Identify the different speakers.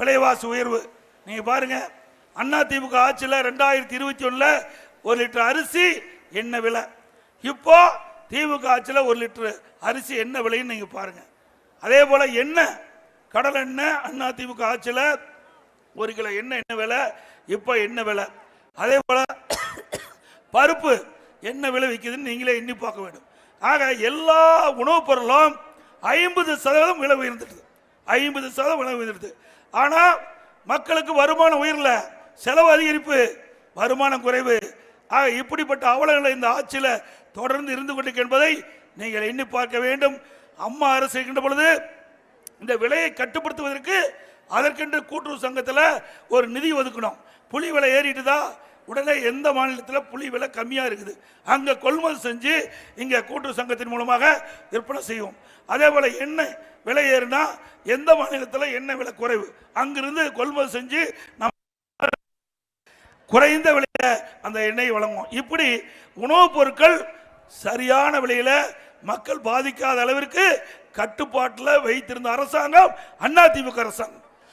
Speaker 1: விலைவாசி உயர்வு. நீங்க பாருங்க அண்ணா திமுக ஆட்சியில் ரெண்டாயிரத்தி இருபத்தி ஒன்றில் ஒரு லிட்டர் அரிசி என்ன விலை? இப்போ திமுக ஆட்சியில் ஒரு லிட்டர் அரிசி என்ன விலைன்னு நீங்கள் பாருங்க. அதே போல் எண்ணெய் கடல் எண்ணெய் அண்ணா திமுக ஆட்சியில் ஒரு கிலோ எண்ணெய் என்ன விலை? இப்போ என்ன விலை? அதே போல் பருப்பு என்ன விலை விற்குதுன்னு நீங்களே எண்ணி பார்க்க வேண்டும். ஆக எல்லா உணவுப் பொருளும் ஐம்பது சதவீதம் விலை உயர்ந்துட்டு ஐம்பது சதவீதம் உணவு உயர்ந்தது ஆனால் மக்களுக்கு வருமானம் உயரல. செலவு அதிகரிப்பு வருமானம் குறைவு. ஆக இப்படிப்பட்ட அவலங்களை இந்த ஆட்சியில் தொடர்ந்து இருந்து கொண்டிருக்க என்பதை நீங்கள் எண்ணி பார்க்க வேண்டும். அம்மா அரசு இருக்கின்ற பொழுது இந்த விலையை கட்டுப்படுத்துவதற்கு அதற்கென்று கூட்டுறவு சங்கத்தில் ஒரு நிதி ஒதுக்கணும். புலி விலை ஏறிட்டுதா? உடனே எந்த மாநிலத்தில் புளி விலை கம்மியாக இருக்குது? அங்கே கொள்முதல் செஞ்சு இங்கே கூட்டுறவு சங்கத்தின் மூலமாக விற்பனை செய்வோம் அதே போல் எண்ணெய் விலை ஏறுனா எந்த மாநிலத்தில் எண்ணெய் விலை குறைவு? அங்கிருந்து கொள்முதல் செஞ்சு நம்ம குறைந்த விலையில அந்த எண்ணெய் வழங்குவோம். இப்படி உணவுப் பொருட்கள் சரியான விலையில மக்கள் பாதிக்காத அளவிற்கு கட்டுப்பாட்டில் வைத்திருந்த அரசாங்கம் அதிமுக அரசாங்கம்.